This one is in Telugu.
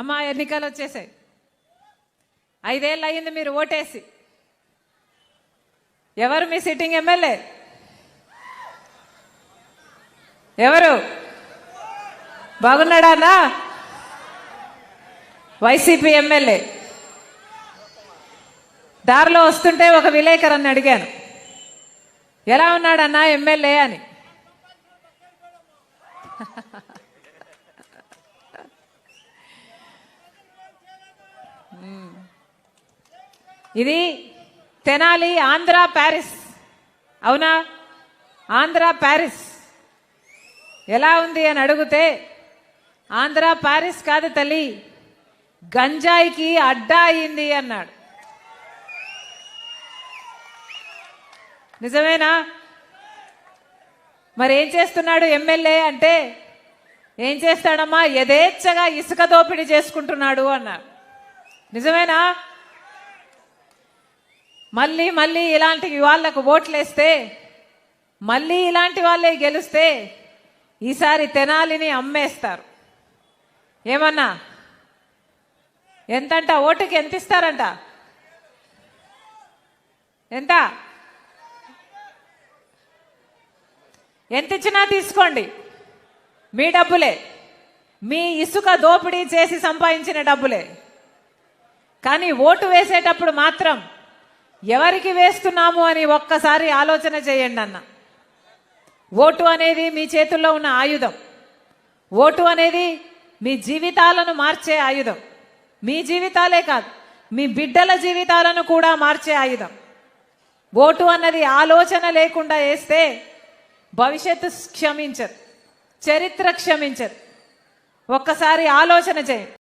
అమ్మా ఎన్నికలు వచ్చేసాయి. ఐదేళ్ళు అయ్యింది మీరు ఓటేసి. ఎవరు మీ సిట్టింగ్ ఎమ్మెల్యే? ఎవరు? బాగున్నాడా వైసీపీ ఎమ్మెల్యే. దారిలో వస్తుంటే ఒక విలేకరన్ని అడిగాను. ఎలా ఉన్నాడన్నా ఎమ్మెల్యే అని. ఇది తెనాలి ఆంధ్ర ప్యారిస్. అవునా? ఆంధ్ర ప్యారిస్. ఎలా ఉంది అని అడిగితే ఆంధ్ర ప్యారిస్ కాదు తల్లి గంజాయికి అడ్డా అయింది అన్నాడు. నిజమేనా? మరి ఏం చేస్తున్నాడు ఎమ్మెల్యే అంటే ఏం చేస్తాడమ్మా? యథేచ్ఛగా ఇసుక దోపిడీ చేసుకుంటున్నాడు అన్నాడు నిజమేనా? మళ్ళీ మళ్ళీ ఇలాంటి వాళ్ళకు ఓట్లేస్తే మళ్ళీ ఇలాంటి వాళ్ళే గెలిస్తే ఈసారి తెనాలిని అమ్మేస్తారు. ఏమన్నా? ఎంతంట? ఓటుకి ఎంత ఇస్తారంట ఎంత? ఎంత ఇచ్చినా తీసుకోండి. మీ డబ్బులే. మీ ఇసుక దోపిడీ చేసి సంపాదించిన డబ్బులే. కానీ ఓటు వేసేటప్పుడు మాత్రం ఎవరికి వేస్తున్నాము అని ఒక్కసారి ఆలోచన చేయండి అన్న. ఓటు అనేది మీ చేతుల్లో ఉన్న ఆయుధం. ఓటు అనేది మీ జీవితాలను మార్చే ఆయుధం. మీ జీవితాలే కాదు మీ బిడ్డల జీవితాలను కూడా మార్చే ఆయుధం. ఓటు అన్నది ఆలోచన లేకుండా వేస్తే భవిష్యత్తు క్షమించదు చరిత్ర క్షమించదు. ఒక్కసారి ఆలోచన చేయండి.